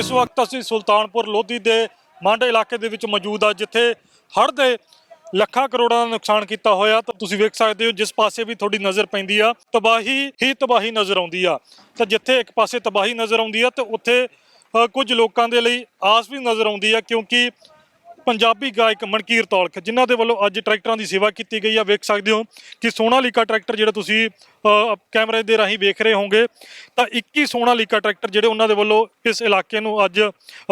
ਇਸ ਵਕਤ ਅਸੀਂ ਸੁਲਤਾਨਪੁਰ ਲੋਧੀ ਦੇ ਮੰਡ ਇਲਾਕੇ ਦੇ ਵਿੱਚ ਮੌਜੂਦ ਆ ਜਿੱਥੇ ਹੜ੍ਹ ਦੇ ਲੱਖਾਂ ਕਰੋੜਾਂ ਦਾ ਨੁਕਸਾਨ ਕੀਤਾ ਹੋਇਆ। ਤਾਂ ਤੁਸੀਂ ਵੇਖ ਸਕਦੇ ਹੋ, ਜਿਸ ਪਾਸੇ ਵੀ ਤੁਹਾਡੀ ਨਜ਼ਰ ਪੈਂਦੀ ਆ, ਤਬਾਹੀ ਹੀ ਤਬਾਹੀ ਨਜ਼ਰ ਆਉਂਦੀ ਆ। ਤਾਂ ਜਿੱਥੇ ਇੱਕ ਪਾਸੇ ਤਬਾਹੀ ਨਜ਼ਰ ਆਉਂਦੀ ਆ, ਤੇ ਉੱਥੇ ਕੁਝ ਲੋਕਾਂ ਦੇ ਲਈ ਆਸ ਵੀ ਨਜ਼ਰ ਆਉਂਦੀ ਆ, ਕਿਉਂਕਿ ਪੰਜਾਬੀ ਗਾਇਕ ਮਨਕੀਰ ਤੌਲਖ ਜਿਨ੍ਹਾਂ ਦੇ ਵੱਲੋਂ ਅੱਜ ਟਰੈਕਟਰਾਂ ਦੀ ਸੇਵਾ ਕੀਤੀ ਗਈ ਆ। ਵੇਖ ਸਕਦੇ ਹੋ ਕਿ ਸੋਨਾਲੀਕਾ ਟਰੈਕਟਰ ਜਿਹੜਾ ਤੁਸੀਂ ਕੈਮਰੇ ਦੇ ਰਾਹੀਂ ਵੇਖ ਰਹੇ ਹੋਵੋਗੇ, ਤਾਂ 21 ਸੋਨਾਲੀਕਾ ਟਰੈਕਟਰ ਜਿਹੜੇ ਉਹਨਾਂ ਦੇ ਵੱਲੋਂ ਇਸ ਇਲਾਕੇ ਨੂੰ ਅੱਜ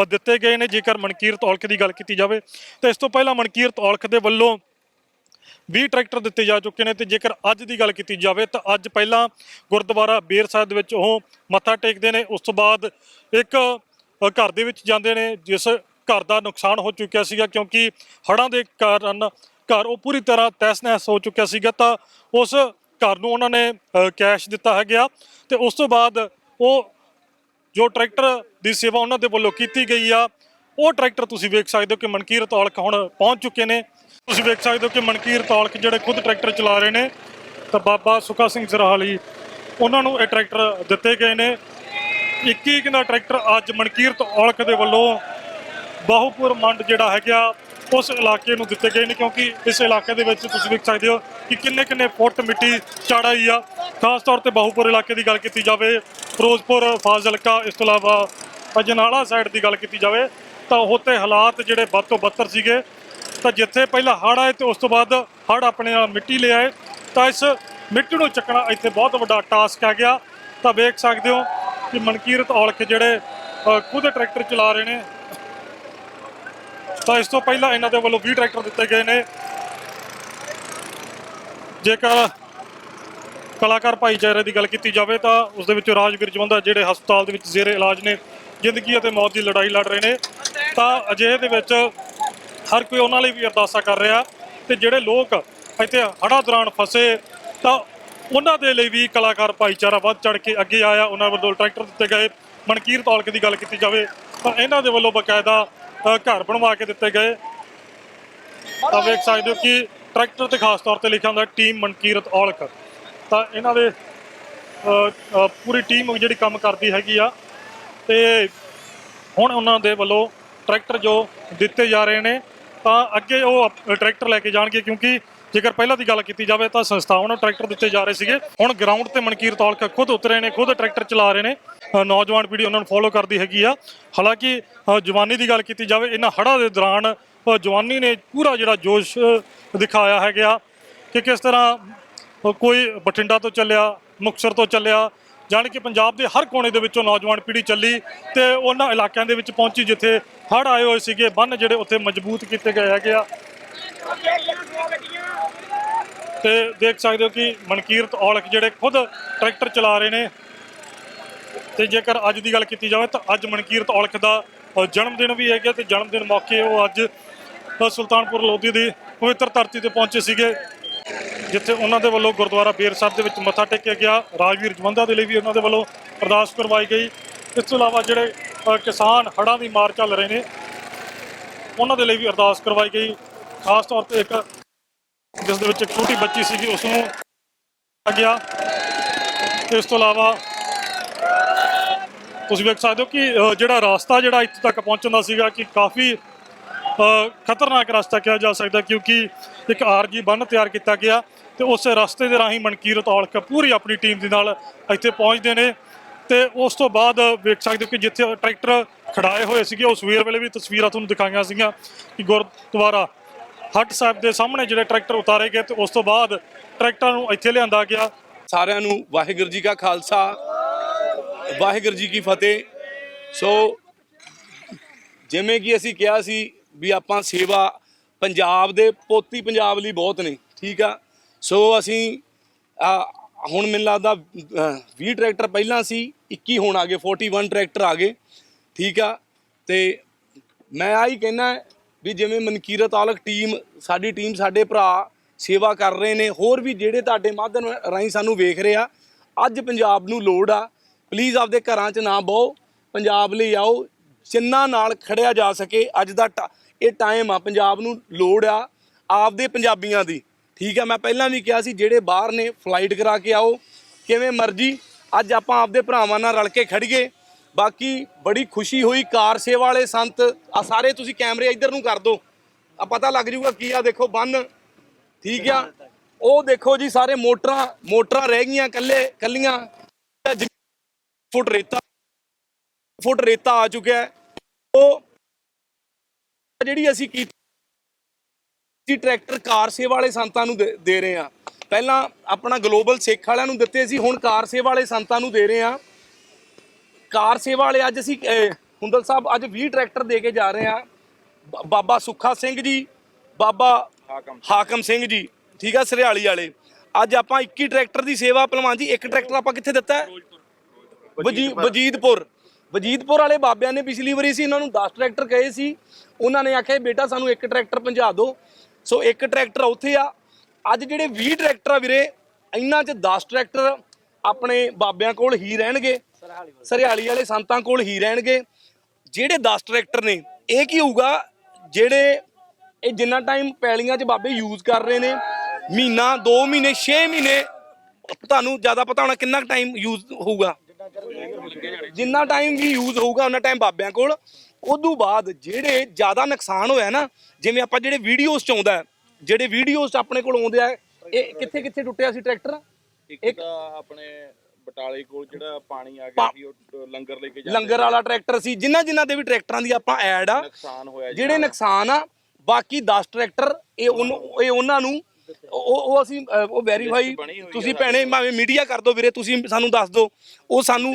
ਦਿੱਤੇ ਗਏ ਨੇ, ਜੇਕਰ ਮਨਕੀਰ ਤੌਲਖ ਦੀ ਗੱਲ ਕੀਤੀ ਜਾਵੇ, ਤਾਂ ਇਸ ਤੋਂ ਪਹਿਲਾਂ ਮਨਕੀਰ ਤੌਲਖ ਦੇ ਵੱਲੋਂ 20 ਟਰੈਕਟਰ ਦਿੱਤੇ ਜਾ ਚੁੱਕੇ ਨੇ, ਤੇ ਜੇਕਰ ਅੱਜ ਦੀ ਗੱਲ ਕੀਤੀ ਜਾਵੇ, ਤਾਂ ਅੱਜ ਪਹਿਲਾਂ ਗੁਰਦੁਆਰਾ ਬੇਰ ਸਾਹਿਬ ਦੇ ਵਿੱਚ ਉਹ ਮੱਥਾ ਟੇਕਦੇ ਨੇ, ਉਸ ਤੋਂ ਬਾਅਦ ਇੱਕ ਘਰ ਦੇ ਵਿੱਚ ਜਾਂਦੇ ਨੇ, ਜਿਸ ਘਰ ਦਾ ਨੁਕਸਾਨ ਹੋ ਚੁੱਕਿਆ ਸੀਗਾ ਕਿਉਂਕਿ ਹੜ੍ਹਾਂ ਦੇ ਕਾਰਨ ਘਰ ਉਹ ਪੂਰੀ ਤਰ੍ਹਾਂ ਤਹਿਸ-ਨਹਿਸ ਹੋ ਚੁੱਕਿਆ ਸੀਗਾ ਤਾਂ ਉਸ ਘਰ ਨੂੰ ਉਹਨਾਂ ਨੇ ਕੈਸ਼ ਦਿੱਤਾ ਹੈ ਗਿਆ ਤੇ ਉਸ ਤੋਂ ਬਾਅਦ ਉਹ ਜੋ ਟਰੈਕਟਰ ਦੀ ਸੇਵਾ ਉਹਨਾਂ ਦੇ ਵੱਲੋਂ ਕੀਤੀ ਗਈ ਆ, ਉਹ ਟਰੈਕਟਰ ਤੁਸੀਂ ਵੇਖ ਸਕਦੇ ਹੋ ਕਿ ਮਨਕੀਰਤ ਔਲਖ ਹੁਣ ਪਹੁੰਚ ਚੁੱਕੇ ਨੇ। ਤੁਸੀਂ ਵੇਖ ਸਕਦੇ ਹੋ ਕਿ ਮਨਕੀਰਤ ਔਲਖ ਜਿਹੜੇ ਖੁਦ ਟਰੈਕਟਰ ਚਲਾ ਰਹੇ ਨੇ, ਤਾਂ ਬਾਬਾ ਸੁਖਾ ਸਿੰਘ ਸਰਾਹਲੀ ਉਹਨਾਂ ਨੂੰ ਇਹ ਟਰੈਕਟਰ ਦਿੱਤੇ ਗਏ ਨੇ। 21 ਦਾ ਟਰੈਕਟਰ ਅੱਜ ਮਨਕੀਰਤ ਔਲਖ ਦੇ ਵੱਲੋਂ ਬਾਹੂਪੁਰ ਮੰਡ ਜਿਹੜਾ ਹੈਗਾ, ਉਸ ਇਲਾਕੇ ਨੂੰ ਦਿੱਤੇ ਗਏ ਨੇ ਕਿਉਂਕਿ ਇਸ ਇਲਾਕੇ ਦੇ ਵਿੱਚ ਤੁਸੀਂ ਵੇਖ ਸਕਦੇ ਹੋ ਕਿ ਕਿੰਨੇ ਕਿੰਨੇ ਫੁੱਟ ਮਿੱਟੀ ਚੜਾਈ ਆ। ਖਾਸ ਤੌਰ ਤੇ ਬਾਹੂਪੁਰ ਇਲਾਕੇ ਦੀ ਗੱਲ ਕੀਤੀ ਜਾਵੇ, ਫਿਰੋਜ਼ਪੁਰ, ਫਾਜ਼ਿਲਕਾ, ਇਸ ਤੋਂ ਇਲਾਵਾ ਅਜਨਾਲਾ ਸਾਈਡ ਦੀ ਗੱਲ ਕੀਤੀ ਜਾਵੇ, ਤਾਂ ਉੱਥੇ ਹਾਲਾਤ ਜਿਹੜੇ ਵੱਧ ਤੋਂ ਬੱਤਰ ਸੀਗੇ। ਤਾਂ ਜਿੱਥੇ ਪਹਿਲਾਂ ਹੜ੍ਹ ਆਏ ਤੇ ਉਸ ਤੋਂ ਬਾਅਦ ਹੜ੍ਹ ਆਪਣੇ ਨਾਲ ਮਿੱਟੀ ਲੈ ਆਏ, ਤਾਂ ਇਸ ਮਿੱਟੀ ਨੂੰ ਚੱਕਣਾ ਇੱਥੇ ਬਹੁਤ ਵੱਡਾ ਟਾਸਕ ਆ ਗਿਆ। ਤਾਂ ਵੇਖ ਸਕਦੇ ਹੋ ਕਿ ਮਨਕੀਰਤ ਔਲਖ ਜਿਹੜੇ ਖੁਦ ਟਰੈਕਟਰ ਚਲਾ ਰਹੇ ਨੇ ਤਾਂ ਇਸ ਤੋਂ ਪਹਿਲਾਂ ਇਹਨਾਂ ਦੇ ਵੱਲੋਂ 20 ਟਰੈਕਟਰ ਦਿੱਤੇ ਗਏ ਨੇ। ਜੇਕਰ ਕਲਾਕਾਰ ਭਾਈਚਾਰੇ ਦੀ ਗੱਲ ਕੀਤੀ ਜਾਵੇ ਤਾਂ ਉਸ ਦੇ ਵਿੱਚ ਰਾਜਵੀਰ ਜਵੰਦਾ ਜਿਹੜੇ ਹਸਪਤਾਲ ਦੇ ਵਿੱਚ ਜ਼ੇਰੇ ਇਲਾਜ ਨੇ, ਜ਼ਿੰਦਗੀ ਅਤੇ ਮੌਤ ਦੀ ਲੜਾਈ ਲੜ ਰਹੇ ਨੇ। ਤਾਂ ਅਜਿਹੇ ਦੇ ਵਿੱਚ ਹਰ ਕੋਈ ਉਹਨਾਂ ਲਈ ਵੀ ਅਰਦਾਸਾਂ ਕਰ ਰਿਹਾ ਤੇ ਜਿਹੜੇ ਲੋਕ ਇੱਥੇ ਹੜ੍ਹਾਂ ਦੌਰਾਨ ਫਸੇ, ਤਾਂ ਉਹਨਾਂ ਦੇ ਲਈ ਵੀ ਕਲਾਕਾਰ ਭਾਈਚਾਰਾ ਵੱਧ ਚੜ ਕੇ ਅੱਗੇ ਆਇਆ। ਉਹਨਾਂ ਵੱਲੋਂ ਟਰੈਕਟਰ ਦਿੱਤੇ ਗਏ। ਮਨਕੀਰ ਤੌਲਕ ਦੀ ਗੱਲ ਕੀਤੀ ਜਾਵੇ ਤਾਂ ਇਹਨਾਂ ਦੇ ਵੱਲੋਂ ਬਕਾਇਦਾ ਘਰ ਬਣਵਾ ਕੇ ਦਿੱਤੇ ਗਏ। ਤਾਂ ਵੇਖ ਸਕਦੇ ਹੋ ਕਿ ਟਰੈਕਟਰ ਤੇ ਖਾਸ ਤੌਰ ਤੇ ਲਿਖਿਆ ਹੁੰਦਾ ਟੀਮ ਮਨਕੀਰਤ ਔਲਖ ਤਾਂ ਇਹਨਾਂ ਦੇ ਪੂਰੀ ਟੀਮ ਜਿਹੜੀ ਕੰਮ ਕਰਦੀ ਹੈਗੀ ਆ। ਤੇ ਹੁਣ ਉਹਨਾਂ ਦੇ ਵੱਲੋਂ ਟਰੈਕਟਰ ਜੋ ਦਿੱਤੇ ਜਾ ਰਹੇ ਨੇ, ਤਾਂ ਅੱਗੇ ਉਹ ਅਪ- ਟਰੈਕਟਰ ਲੈ ਕੇ ਜਾਣਗੇ ਕਿਉਂਕਿ ਜੇਕਰ ਪਹਿਲਾਂ ਦੀ ਗੱਲ ਕੀਤੀ ਜਾਵੇ ਤਾਂ ਸੰਸਥਾਵਾਂ ਨੂੰ ਟਰੈਕਟਰ ਦਿੱਤੇ ਜਾ ਰਹੇ ਸੀਗੇ। ਹੁਣ ਗਰਾਊਂਡ ਤੇ ਮਨਕੀਰ ਤੌਲਖ ਖੁਦ ਉਤਰੇ ਨੇ, ਖੁਦ ਟਰੈਕਟਰ ਚਲਾ ਰਹੇ ਨੇ। ਨੌਜਵਾਨ ਪੀੜ੍ਹੀ ਉਹਨਾਂ ਨੂੰ ਫੋਲੋ ਕਰਦੀ ਹੈਗੀ ਆ। ਹਾਲਾਂਕਿ ਜਵਾਨੀ ਦੀ ਗੱਲ ਕੀਤੀ ਜਾਵੇ, ਇਹਨਾਂ ਹੜ੍ਹਾਂ ਦੇ ਦੌਰਾਨ ਜਵਾਨੀ ਨੇ ਪੂਰਾ ਜਿਹੜਾ ਜੋਸ਼ ਦਿਖਾਇਆ ਹੈਗਾ ਕਿ ਕਿਸ ਤਰ੍ਹਾਂ ਕੋਈ ਬਠਿੰਡਾ ਤੋਂ ਚੱਲਿਆ, ਮੁਕਤਸਰ ਤੋਂ ਚੱਲਿਆ, ਜਾਣੀ ਕਿ ਪੰਜਾਬ ਦੇ ਹਰ ਕੋਨੇ ਦੇ ਵਿੱਚੋਂ ਨੌਜਵਾਨ ਪੀੜ੍ਹੀ ਚੱਲੀ ਤੇ ਉਹਨਾਂ ਇਲਾਕਿਆਂ ਦੇ ਵਿੱਚ ਪਹੁੰਚੀ ਜਿੱਥੇ ਹੜ੍ਹ ਆਏ ਹੋਏ ਸੀਗੇ, ਬੰਨ ਜਿਹੜੇ ਉੱਥੇ ਮਜ਼ਬੂਤ ਕੀਤੇ ਗਏ ਹੈਗੇ ਆ। ਤੇ ਦੇਖ ਸਕਦੇ ਹੋ ਕਿ ਮਨਕੀਰਤ ਔਲਖ ਜਿਹੜੇ ਖੁਦ ਟਰੈਕਟਰ ਚਲਾ ਰਹੇ ਨੇ। ਤੇ ਜੇਕਰ ਅੱਜ ਦੀ ਗੱਲ ਕੀਤੀ ਜਾਵੇ ਤਾਂ ਅੱਜ ਮਨਕੀਰਤ ਔਲਖ ਦਾ ਜਨਮ ਦਿਨ ਵੀ ਹੈਗਾ ਤੇ ਜਨਮ ਦਿਨ ਮੌਕੇ ਉਹ ਅੱਜ ਸੁਲਤਾਨਪੁਰ ਲੋਧੀ ਦੀ ਪਵਿੱਤਰ ਧਰਤੀ ਤੇ ਪਹੁੰਚੇ ਸੀਗੇ, ਜਿੱਥੇ ਉਹਨਾਂ ਦੇ ਵੱਲੋਂ ਗੁਰਦੁਆਰਾ ਬੇਰ ਸਾਹਿਬ ਦੇ ਵਿੱਚ ਮੱਥਾ ਟੇਕਿਆ ਗਿਆ। ਰਾਜਵੀਰ ਜਵੰਦਾ ਦੇ ਲਈ ਵੀ ਉਹਨਾਂ ਦੇ ਵੱਲੋਂ ਅਰਦਾਸ ਕਰਵਾਈ ਗਈ। ਇਸ ਤੋਂ ਇਲਾਵਾ ਜਿਹੜੇ ਕਿਸਾਨ ਹੜ੍ਹਾਂ ਦੀ ਮਾਰ ਚੱਲ ਰਹੇ ਨੇ, ਉਹਨਾਂ ਦੇ ਲਈ ਵੀ ਅਰਦਾਸ ਕਰਵਾਈ ਗਈ। ਖਾਸ ਤੌਰ ਤੇ ਇੱਕ ਜਿਸ ਦੇ ਵਿੱਚ ਇੱਕ ਛੋਟੀ ਬੱਚੀ ਸੀਗੀ ਉਸ ਨੂੰ ਆ ਗਿਆ। ਇਸ ਤੋਂ ਇਲਾਵਾ ਤੁਸੀਂ ਵੇਖ ਸਕਦੇ ਹੋ ਕਿ ਜਿਹੜਾ ਰਾਸਤਾ ਜਿਹੜਾ ਇੱਥੇ ਤੱਕ ਪਹੁੰਚਣ ਦਾ ਸੀਗਾ ਕਿ ਕਾਫੀ ਖਤਰਨਾਕ ਰਸਤਾ ਕਿਹਾ ਜਾ ਸਕਦਾ ਕਿਉਂਕਿ ਇੱਕ ਆਰਜੀ ਬੰਨ ਤਿਆਰ ਕੀਤਾ ਗਿਆ ਤੇ ਉਸ ਰਸਤੇ ਦੇ ਰਾਹੀਂ ਮਨਕੀਰਤ ਔਲਖ ਪੂਰੀ ਆਪਣੀ ਟੀਮ ਦੇ ਨਾਲ ਇੱਥੇ ਪਹੁੰਚਦੇ ਨੇ। ਤੇ ਉਸ ਤੋਂ ਬਾਅਦ ਵੇਖ ਸਕਦੇ ਹੋ ਕਿ ਜਿੱਥੇ ਟਰੈਕਟਰ ਖੜਾਏ ਹੋਏ ਸੀਗੇ, ਉਹ ਸਵੇਰ ਵੇਲੇ ਵੀ ਤਸਵੀਰਾਂ ਤੁਹਾਨੂੰ ਦਿਖਾਈਆਂ ਸੀਗੀਆਂ ਕਿ ਗੁਰਦੁਆਰਾ ਹੱਟ ਸਾਹਿਬ ਦੇ ਸਾਹਮਣੇ ਜਿਹੜੇ ਟਰੈਕਟਰ ਉਤਾਰੇ ਗਏ ਤੇ ਉਸ ਤੋਂ ਬਾਅਦ ਟਰੈਕਟਰਾਂ ਨੂੰ ਇੱਥੇ ਲਿਆਂਦਾ ਗਿਆ। ਸਾਰਿਆਂ ਨੂੰ ਵਾਹਿਗੁਰੂ ਜੀ ਕਾ ਖਾਲਸਾ ਵਾਹਿਗੁਰੂ ਜੀ ਕੀ ਫਤਿਹ। ਸੋ ਜਿਵੇਂ ਕਿ ਅਸੀਂ ਕਿਹਾ ਸੀ ਵੀ ਆਪਾਂ ਸੇਵਾ ਪੰਜਾਬ ਦੇ ਪੋਤੀ ਪੰਜਾਬ ਲਈ ਬਹੁਤ ਨੇ ਠੀਕ ਆ? ਸੋ ਅਸੀਂ ਹੁਣ ਮੈਨੂੰ ਲੱਗਦਾ ਅ, 20 ਟਰੈਕਟਰ ਪਹਿਲਾਂ ਸੀ 21 ਹੁਣ ਆ ਗਏ 41 ਟਰੈਕਟਰ ਆ ਗਏ ਠੀਕ ਆ? ਤੇ ਮੈਂ ਆਹੀ ਕਹਿਣਾ ਵੀ ਜਿਵੇਂ ਮਨਕੀਰਤ ਆਲਕ ਟੀਮ ਸਾਡੀ ਟੀਮ ਸਾਡੇ ਭਰਾ ਸੇਵਾ ਕਰ ਰਹੇ ਨੇ, ਹੋਰ ਵੀ ਜਿਹੜੇ ਤੁਹਾਡੇ ਮਾਧਿਅਮ ਰਾਹੀਂ ਸਾਨੂੰ ਵੇਖ ਰਹੇ ਆ, ਅੱਜ ਪੰਜਾਬ ਨੂੰ ਲੋੜ ਆ ਪਲੀਜ਼ ਆਪਦੇ ਘਰਾਂ 'ਚ ਨਾ ਬਹੁ, ਪੰਜਾਬ ਲਈ ਆਓ, ਜਿੰਨਾ ਨਾਲ ਖੜਿਆ ਜਾ ਸਕੇ, ਅੱਜ ਦਾ ਟ- ਇਹ ਟਾਈਮ ਆ, ਪੰਜਾਬ ਨੂੰ ਲੋੜ ਆ, ਆਪਦੇ ਪੰਜਾਬੀਆਂ ਦੀ। ਠੀਕ ਆ, ਮੈਂ ਪਹਿਲਾਂ ਵੀ ਕਿਹਾ ਸੀ, ਜਿਹੜੇ ਬਾਹਰ ਨੇ ਫਲਾਈਟ ਕਰਾ ਕੇ ਆਓ, ਕਿਵੇਂ ਮਰਜ਼ੀ, ਅੱਜ ਆਪਾਂ ਆਪਦੇ ਭਰਾਵਾਂ ਨਾਲ ਰਲ ਕੇ ਖੜੀਏ ਬਾਕੀ ਬੜੀ ਖੁਸ਼ੀ ਹੋਈ ਕਾਰ ਸੇਵਾ ਵਾਲੇ ਸੰਤ ਆ ਸਾਰੇ ਤੁਸੀਂ ਕੈਮਰੇ ਇੱਧਰ ਨੂੰ ਕਰ ਦਿਓ। ਆ ਪਤਾ ਲੱਗ ਜੂਗਾ ਕੀ ਆ, ਦੇਖੋ ਬੰਨ, ਠੀਕ ਆ? ਉਹ ਦੇਖੋ ਜੀ ਸਾਰੇ ਮੋਟਰਾਂ ਮੋਟਰਾਂ ਰਹਿ ਗਈਆਂ ਕੱਲੇ ਕੱਲੀਆਂ ਫੁੱਟ ਰੇਤਾ ਫੁੱਟ ਰੇਤਾ ਆ ਚੁੱਕਿਆ ਉਹ ਜਿਹੜੀ ਅਸੀਂ ਕੀਤੀ ਟਰੈਕਟਰ ਕਾਰ ਸੇਵਾ ਵਾਲੇ ਸੰਤਾਂ ਨੂੰ ਦੇ- ਦੇ ਰਹੇ ਆ ਪਹਿਲਾਂ ਆਪਣਾ ਗਲੋਬਲ ਸਿੱਖ ਵਾਲਿਆਂ ਨੂੰ ਦਿੱਤੇ ਸੀ, ਹੁਣ ਕਾਰ ਸੇਵਾ ਵਾਲੇ ਸੰਤਾਂ ਨੂੰ ਦੇ ਰਹੇ ਆ ਕਾਰ ਸੇਵਾ ਵਾਲੇ ਅੱਜ ਅਸੀਂ ਹੁੰਦਲ ਸਾਹਿਬ ਅੱਜ 20 ਟਰੈਕਟਰ ਦੇ ਕੇ ਜਾ ਰਹੇ ਆ ਬਾਬਾ ਸੁੱਖਾ ਸਿੰਘ ਜੀ ਬਾਬਾ ਹਾਕਮ। ਸਿੰਘ ਜੀ ਠੀਕ ਆ ਸਰਿਆਲੀ ਵਾਲੇ। ਅੱਜ ਆਪਾਂ 21 ਟਰੈਕਟਰ ਦੀ ਸੇਵਾ ਪਹਿਲਵਾਨ ਜੀ ਇੱਕ ਟਰੈਕਟਰ ਆਪਾਂ ਕਿੱਥੇ ਦਿੱਤਾ? ਵਜੀਦਪੁਰ। ਵਜੀਦਪੁਰ। ਵਾਲੇ ਬਾਬਿਆਂ ਨੇ ਪਿਛਲੀ ਵਾਰੀ ਸੀ ਇਹਨਾਂ ਨੂੰ 10 ਟਰੈਕਟਰ ਕਹੇ ਸੀ। ਉਹਨਾਂ ਨੇ ਆਖਿਆ ਬੇਟਾ ਸਾਨੂੰ ਇੱਕ ਟਰੈਕਟਰ ਪਹੁੰਚਾ ਦਿਓ। ਸੋ ਇੱਕ ਟਰੈਕਟਰ ਉੱਥੇ ਆ। ਅੱਜ ਜਿਹੜੇ 20 ਟਰੈਕਟਰ ਆ ਵੀਰੇ ਇਹਨਾਂ 'ਚ 10 ਟਰੈਕਟਰ ਆਪਣੇ ਬਾਬਿਆਂ ਕੋਲ ਹੀ ਰਹਿਣਗੇ। ਸਰਿਆਲੀ ਵਾਲੇ ਸੰਤਾਂ ਕੋਲ ਹੀ ਰਹਿਣਗੇ। ਜਿਹੜੇ 10 ਟਰੈਕਟਰ ਨੇ ਇਹ ਕੀ ਹੋਊਗਾ? ਜਿਹੜੇ ਇਹ ਜਿੰਨਾ ਟਾਈਮ ਪੈਲੀਆਂ 'ਚ ਬਾਬੇ ਯੂਜ਼ ਕਰ ਰਹੇ ਨੇ ਮਹੀਨਾ 2 ਮਹੀਨੇ 6 ਮਹੀਨੇ ਤੁਹਾਨੂੰ ਜ਼ਿਆਦਾ ਪਤਾ ਹੋਣਾ ਕਿੰਨਾ ਟਾਈਮ ਯੂਜ਼ ਹੋਊਗਾ। ਜਿੰਨਾ ਟਾਈਮ ਵੀ ਯੂਜ਼ ਹੋਊਗਾ ਉਹਨਾਂ ਟਾਈਮ ਬਾਬਿਆਂ ਕੋਲ। ਉਦੋਂ ਬਾਅਦ ਜਿਹੜੇ ਜ਼ਿਆਦਾ ਨੁਕਸਾਨ ਹੋਇਆ ਨਾ ਜਿਵੇਂ ਆਪਾਂ ਜਿਹੜੇ ਵੀਡੀਓਜ਼ ਚ ਆਉਂਦਾ ਹੈ, ਜਿਹੜੇ ਵੀਡੀਓਜ਼ ਆਪਣੇ ਕੋਲ ਆਉਂਦੇ ਆ ਇਹ ਕਿੱਥੇ ਕਿੱਥੇ ਟੁੱਟਿਆ ਸੀ ਟਰੈਕਟਰ? ਇੱਕ ਆਪਣੇ ਬਟਾਲੇ ਕੋਲ ਜਿਹੜਾ ਪਾਣੀ ਆ ਗਿਆ ਸੀ ਉਹ ਲੰਗਰ ਲੈ ਕੇ ਜਾਂਦੇ ਲੰਗਰ ਵਾਲਾ ਟਰੈਕਟਰ ਸੀ ਜਿਨ੍ਹਾਂ ਜਿਨ੍ਹਾਂ ਦੇ ਵੀ ਟਰੈਕਟਰਾਂ ਦੀ ਆਪਾਂ ਐਡ ਆ ਨੁਕਸਾਨ ਹੋਇਆ ਜੀ ਜਿਹੜੇ ਨੁਕਸਾਨ ਆ ਬਾਕੀ 10 ਟਰੈਕਟਰ ਇਹ ਉਹਨੂੰ ਇਹ ਉਹਨਾਂ ਨੂੰ ਉਹ ਉਹ ਅਸੀਂ ਉਹ ਵੈਰੀਫਾਈ ਤੁਸੀਂ ਭੈਣੇ ਭਾਵੇਂ ਮੀਡੀਆ ਕਰ ਦਿਓ ਵੀਰੇ ਤੁਸੀਂ ਸਾਨੂੰ ਦੱਸ ਦਿਓ ਉਹ ਸਾਨੂੰ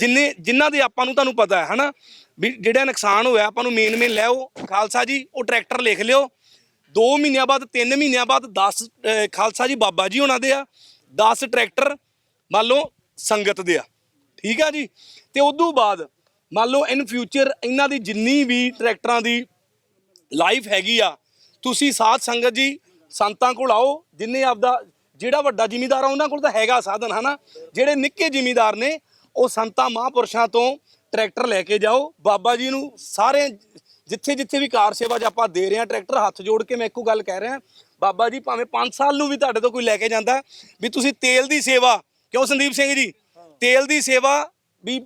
ਜਿੰਨੇ ਜਿਨ੍ਹਾਂ ਦੇ ਆਪਾਂ ਨੂੰ ਤੁਹਾਨੂੰ ਪਤਾ ਹੈ ਹਨਾ? ਵੀ ਜਿਹੜਾ ਨੁਕਸਾਨ ਹੋਇਆ ਆਪਾਂ ਨੂੰ ਮੇਨ ਮੇਨ ਲੈ ਉਹ ਖਾਲਸਾ ਜੀ ਉਹ ਟਰੈਕਟਰ ਲਿਖ ਲਿਓ। 2 ਮਹੀਨਿਆਂ ਬਾਅਦ 3 ਮਹੀਨਿਆਂ ਬਾਅਦ 10 ਖਾਲਸਾ ਜੀ ਬਾਬਾ ਜੀ ਉਹਨਾਂ ਦੇ ਆ 10 ਟਰੈਕਟਰ ਮੰਨ ਲਓ ਸੰਗਤ ਦੇ ਆ। ਠੀਕ ਆ ਜੀ? ਤੇ ਉਦੋਂ ਬਾਅਦ ਮੰਨ ਲਓ ਇਨ ਫਿਊਚਰ ਇਹਨਾਂ ਦੀ ਜਿੰਨੀ ਵੀ ਟਰੈਕਟਰਾਂ ਦੀ ਲਾਈਫ ਹੈਗੀ ਆ, ਤੁਸੀਂ ਸਾਧ ਸੰਗਤ ਜੀ ਸੰਤਾਂ ਕੋਲ ਆਓ, ਜਿੰਨੇ ਆਪਦਾ ਜਿਹੜਾ ਵੱਡਾ ਜ਼ਿਮੀਦਾਰ ਆ, ਉਹਨਾਂ ਕੋਲ ਤਾਂ ਹੈਗਾ ਸਾਧਨ, ਹਨਾ? ਜਿਹੜੇ ਨਿੱਕੇ ਜ਼ਿਮੀਦਾਰ ਨੇ, ਉਹ ਸੰਤਾਂ ਮਹਾਂਪੁਰਸ਼ਾਂ ਤੋਂ ਟਰੈਕਟਰ ਲੈ ਕੇ ਜਾਓ। ਬਾਬਾ ਜੀ ਨੂੰ ਸਾਰੇ ਜਿੱਥੇ ਜਿੱਥੇ ਵੀ ਕਾਰ ਸੇਵਾ 'ਚ ਆਪਾਂ ਦੇ ਰਹੇ ਹਾਂ ਟਰੈਕਟਰ ਹੱਥ ਜੋੜ ਕੇ ਮੈਂ ਇੱਕੋ ਗੱਲ ਕਹਿ ਰਿਹਾ। ਬਾਬਾ ਜੀ ਭਾਵੇਂ 5 ਸਾਲ ਨੂੰ ਵੀ ਤੁਹਾਡੇ ਤੋਂ ਕੋਈ ਲੈ ਕੇ ਜਾਂਦਾ, ਵੀ ਤੁਸੀਂ ਤੇਲ ਦੀ ਸੇਵਾ ਕਿਉਂ ਸੰਦੀਪ ਸਿੰਘ ਜੀ? ਤੇਲ ਦੀ ਸੇਵਾ ਵੀ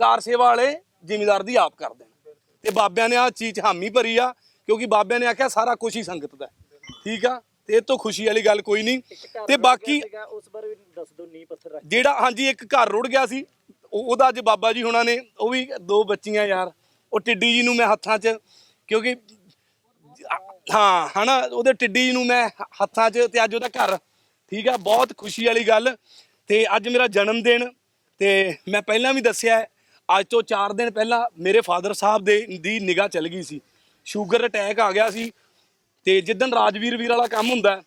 ਕਾਰ ਸੇਵਾ ਵਾਲੇ ਜ਼ਿਮੀਦਾਰ ਦੀ ਆਪ ਕਰਦੇ ਨੇ। ਤੇ ਬਾਬਿਆਂ ਨੇ ਆ ਚੀਜ਼ ਹਾਮੀ ਭਰੀ ਆ ਕਿਉਂਕਿ ਬਾਬਿਆਂ ਨੇ ਆਖਿਆ ਸਾਰਾ ਕੁਝ ਹੀ ਸੰਗਤ ਦਾ। ਠੀਕ ਆ? ਤੇ ਇਹ ਤੋਂ ਖੁਸ਼ੀ ਵਾਲੀ ਗੱਲ ਕੋਈ ਨਹੀਂ। ਤੇ ਬਾਕੀ ਉਸ ਬਾਰੇ ਵੀ ਦੱਸ ਦਿਓ ਨੀ ਪੱਥਰ ਰੱਖ ਜਿਹੜਾ ਹਾਂਜੀ ਇੱਕ ਘਰ ਰੁੜ ਗਿਆ ਸੀ ਉਹ- ਉਹਦਾ ਅੱਜ ਬਾਬਾ ਜੀ ਹੁਣਾਂ ਨੇ ਉਹ ਵੀ ਦੋ ਬੱਚੀਆਂ ਯਾਰ ਉਹ ਟਿੱਡੀ ਜੀ ਨੂੰ ਮੈਂ ਹੱਥਾਂ 'ਚ ਕਿਉਂਕਿ ਹਾਂ ਹਨਾ ਉਹਦੇ ਟਿੱਡੀ ਨੂੰ ਮੈਂ ਹ- ਹੱਥਾਂ 'ਚ ਤੇ ਅੱਜ ਉਹਦਾ ਘਰ ਠੀਕ ਆ ਬਹੁਤ ਖੁਸ਼ੀ ਵਾਲੀ ਗੱਲ। ਤੇ ਅੱਜ ਮੇਰਾ ਜਨਮ ਦਿਨ ਤੇ ਮੈਂ ਪਹਿਲਾਂ ਵੀ ਦੱਸਿਆ ਅੱਜ ਤੋਂ 4 ਦਿਨ ਪਹਿਲਾਂ ਮੇਰੇ ਫਾਦਰ ਸਾਹਿਬ ਦੇ ਦੀ ਨਿਗਾਹ ਚਲ ਗਈ ਸੀ। ਸ਼ੂਗਰ ਅਟੈਕ ਆ ਗਿਆ ਸੀ ਤੇ ਜਿੱਦਣ ਰਾਜਵੀਰ ਵੀਰ ਵਾਲਾ ਕੰਮ ਹੁੰਦਾ ਹੈ,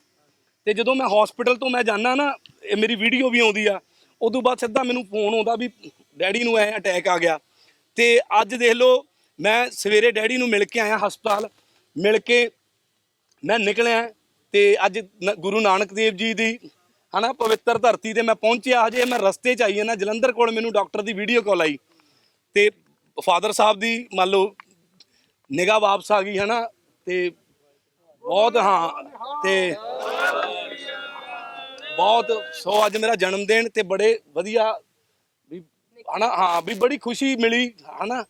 ਤੇ ਜਦੋਂ ਮੈਂ ਹਸਪੀਟਲ ਤੋਂ ਮੈਂ ਜਾਣਾ ਨਾ ਇਹ ਮੇਰੀ ਵੀਡੀਓ ਵੀ ਆਉਂਦੀ ਆ ਉਦੋਂ ਬਾਅਦ ਸਿੱਧਾ ਮੈਨੂੰ ਫੋਨ ਆਉਂਦਾ ਵੀ ਡੈਡੀ ਨੂੰ ਐ ਅਟੈਕ ਆ ਗਿਆ। ਤੇ ਅੱਜ ਦੇਖ ਲਓ ਮੈਂ ਸਵੇਰੇ ਡੈਡੀ ਨੂੰ ਮਿਲ ਕੇ ਆਇਆ ਹਸਪਤਾਲ ਮਿਲ ਕੇ ਮੈਂ ਨਿਕਲਿਆ ਤੇ ਅੱਜ ਗੁਰੂ ਨਾਨਕ ਦੇਵ ਜੀ ਦੀ ਹਨਾ, ਪਵਿੱਤਰ ਧਰਤੀ ਤੇ ਮੈਂ ਪਹੁੰਚਿਆ, ਹਜੇ ਮੈਂ ਰਸਤੇ 'ਚ ਆਈ ਹਾਂ ਨਾ ਜਲੰਧਰ ਕੋਲ ਮੈਨੂੰ ਡਾਕਟਰ ਦੀ ਵੀਡੀਓ ਕਾਲ ਆਈ। ਤੇ ਫਾਦਰ ਸਾਹਿਬ ਦੀ ਮੰਨ ਲਓ ਨਿਗਾਹ ਵਾਪਸ ਆ ਗਈ, ਹਨਾ, ਤੇ ਬਹੁਤ, ਹਾਂ, ਤੇ ਬਹੁਤ, ਸੋ ਅੱਜ ਮੇਰਾ ਜਨਮ ਦਿਨ ਤੇ ਬੜੇ ਵਧੀਆ ਵੀ, ਹਨਾ, ਹਾਂ, ਵੀ ਬੜੀ ਖੁਸ਼ੀ ਮਿਲੀ, ਹਨਾ,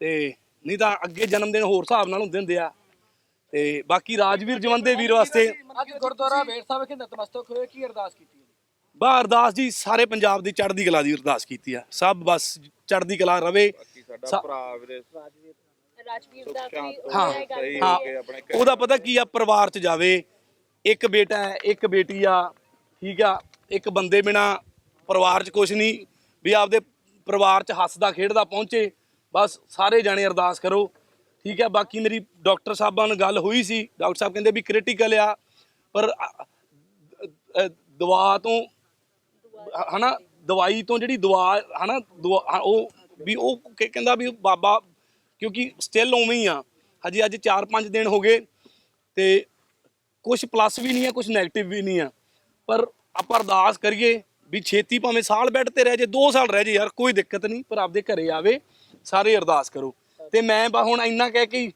ਤੇ ਨਹੀਂ ਤਾਂ ਅੱਗੇ ਜਨਮ ਦਿਨ ਹੋਰ ਹਿਸਾਬ ਨਾਲ ਹੁੰਦੇ ਹੁੰਦੇ ਆ। ਤੇ ਬਾਕੀ ਰਾਜਵੀਰ ਜਵੰਦੇ ਵੀਰ ਵਾਸਤੇ ਅੱਜ ਗੁਰਦੁਆਰਾ ਬੇਰ ਸਾਹਿਬ ਵਿਖੇ ਨਤਮਸਤਕ ਹੋਏ ਕੀ ਅਰਦਾਸ ਕੀਤੀ ਬਾ ਅਰਦਾਸ ਜੀ ਸਾਰੇ ਪੰਜਾਬ ਦੀ ਚੜ੍ਹਦੀ ਕਲਾ ਦੀ ਅਰਦਾਸ ਕੀਤੀ ਆ। ਸਭ ਬਸ ਚੜ੍ਹਦੀ ਕਲਾ ਰਵੇ। ਸਾਡਾ ਭਰਾ ਵੀਰੇ ਰਾਜਵੀਰ ਦਾ ਵੀ ਹਾਂ, ਹਾਂ ਉਹਦਾ ਪਤਾ ਕੀ ਆ ਪਰਿਵਾਰ ਚ ਜਾਵੇ। ਇੱਕ ਬੇਟਾ ਹੈ ਇੱਕ ਬੇਟੀ ਆ ਠੀਕ ਆ। ਇੱਕ ਬੰਦੇ ਬਿਨਾ ਪਰਿਵਾਰ ਚ ਕੁਝ ਨਹੀਂ। ਵੀ ਆਪਦੇ ਪਰਿਵਾਰ ਚ ਹੱਸਦਾ ਖੇਡਦਾ ਪਹੁੰਚੇ। ਬਸ ਸਾਰੇ ਜਾਣੇ ਅਰਦਾਸ ਕਰੋ। ਠੀਕ ਹੈ ਬਾਕੀ ਮੇਰੀ ਡਾਕਟਰ ਸਾਹਿਬਾਂ ਨਾਲ ਗੱਲ ਹੋਈ ਸੀ। ਡਾਕਟਰ ਸਾਹਿਬ ਕਹਿੰਦੇ ਵੀ ਕ੍ਰਿਟੀਕਲ ਆ ਪਰ ਦਵਾ ਤੋਂ ਹਨਾ ਦਵਾਈ ਤੋਂ ਜਿਹੜੀ ਦਵਾ ਹਨਾ ਦੁਆ- ਹਾਂ, ਉਹ ਵੀ ਉਹ ਕਹਿੰਦਾ ਵੀ ਬਾਬਾ ਕਿਉਂਕਿ ਸਟਿਲ ਉਵੇਂ ਹੀ ਆ। ਹਜੇ ਅੱਜ 4-5 ਦਿਨ ਹੋ ਗਏ ਤੇ ਕੁਝ ਪਲੱਸ ਵੀ ਨਹੀਂ ਹੈ ਕੁਝ 네ਗੇਟਿਵ ਵੀ ਨਹੀਂ ਆ। ਪਰ ਆਪਾਂ ਅਰਦਾਸ ਕਰੀਏ ਵੀ ਛੇਤੀ ਭਾਵੇਂ ਸਾਲ ਬੈੱਡ ਤੇ ਰਹਿ ਜੇ 2 ਸਾਲ ਰਹਿ ਜੇ ਯਾਰ ਕੋਈ ਦਿੱਕਤ ਨਹੀਂ ਪਰ ਆਪਦੇ ਘਰੇ ਆਵੇ ਸਾਰੇ ਅਰਦਾਸ ਕਰੋ। ਤੇ ਮੈਂ ਬਾ ਹੁਣ ਇੰਨਾ ਕਹਿ ਕੇ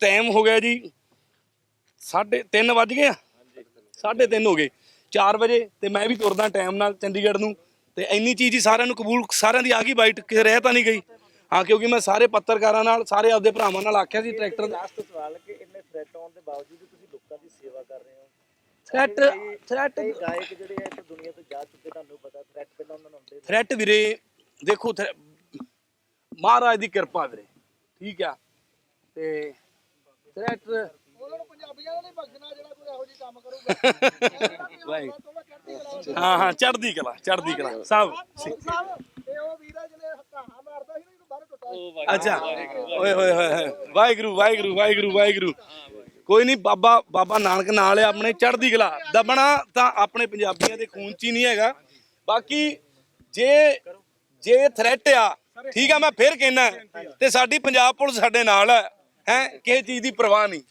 ਟਾਈਮ ਹੋ ਗਿਆ ਜੀ। ਸਾਢੇ 3 ਵੱਜ ਗਏ ਆ। ਸਾਢੇ 3 ਹੋ ਗਏ। 4 ਵਜੇ ਤੇ ਮੈਂ ਵੀ ਤੁਰਦਾ ਟਾਈਮ ਨਾਲ ਚੰਡੀਗੜ੍ਹ ਨੂੰ। ਤੇ ਇੰਨੀ ਚੀਜ਼ ਹੀ ਸਾਰਿਆਂ ਨੂੰ ਕਬੂਲ ਸਾਰਿਆਂ ਦੀ ਆ ਗਈ ਬਾਈਟ ਕਿਸੇ ਰਹਿ ਤਾਂ ਨਹੀਂ ਗਈ। ਹਾਂ ਕਿਉਂਕਿ ਮੈਂ ਸਾਰੇ ਪੱਤਰਕਾਰਾਂ ਨਾਲ ਸਾਰੇ ਆਪਦੇ ਭਰਾਵਾਂ ਨਾਲ ਆਖਿਆ ਸੀ ਟਰੈਕਟਰ ਲਾਸਟ ਸਵਾਲ ਕਿ ਇੰਨੇ ਥ੍ਰੈਟ ਆਉਣ ਦੇ ਬਾਵਜੂਦ ਤੁਸੀਂ ਲੋਕਾਂ ਦੀ ਸੇਵਾ ਕਰ ਰਹੇ ਹੋ? ਥ੍ਰੈਟ ਥ੍ਰੈਟ ਗਾਇਕ ਜਿਹੜੇ ਐ ਇਸ ਦੁਨੀਆ ਤੋਂ ਜਾ ਚੁੱਕੇ ਤੁਹਾਨੂੰ ਪਤਾ ਥ੍ਰੈਟ ਪਹਿਲਾਂ ਉਹਨਾਂ ਨੂੰ ਹੁੰਦੇ। ਥ੍ਰੈਟ ਵੀਰੇ ਦੇਖੋ ਮਹਾਰਾਜ ਦੀ ਕਿਰਪਾ ਵੀਰੇ। ਠੀਕ ਆ। ਤੇ ਥ੍ਰੈਟ ਉਹਨਾਂ ਨੂੰ ਪੰਜਾਬੀਆਂ ਦਾ ਨਹੀਂ ਬਖਸ਼ਣਾ ਜਿਹੜਾ ਕੋਈ ਇਹੋ ਜਿਹੀ ਕੰਮ ਕਰੂਗਾ। ਵਾਹਿ ਹਾਂ ਹਾਂ ਚੜ੍ਹਦੀ ਕਲਾ ਚੜ੍ਹਦੀ ਕਲਾ। ਸਭ। ਸਾਹਿਬ ਇਹ ਉਹ ਵੀਰ ਆ ਜਿਹਨੇ ਹੱਥਾਂ ਮਾਰਦਾ ਸੀ ਨਾ ਇਹਨੂੰ ਬਾਹਰ ਟੁੱਟਾ ਅੱਛਾ। ਓਏ ਹੋਏ ਹੋਏ ਹੋਏ ਵਾਹਿਗੁਰੂ ਵਾਹਿਗੁਰੂ ਵਾਹਿਗੁਰੂ ਵਾਹਿਗੁਰੂ। ਕੋਈ ਨਹੀਂ ਬਾਬਾ ਬਾਬਾ ਨਾਨਕ ਨਾਲ ਹੈ ਆਪਣੇ ਚੜ੍ਹਦੀ ਕਲਾ। ਦਬਣਾ ਤਾਂ ਆਪਣੇ ਪੰਜਾਬੀਆਂ ਦੇ ਖੂਨ ਚ ਹੀ ਨਹੀਂ ਹੈਗਾ। ਬਾਕੀ ਜੇ ਜੇ ਥ੍ਰੈਟ ਆ ਠੀਕ ਆ, ਮੈਂ ਫਿਰ ਕਹਿਣਾ ਤੇ ਸਾਡੀ ਪੰਜਾਬ ਪੁਲਿਸ ਸਾਡੇ ਨਾਲ ਹੈ ਹੈ, ਕਿਸੇ ਚੀਜ਼ ਦੀ ਪਰਵਾਹ ਨਹੀਂ।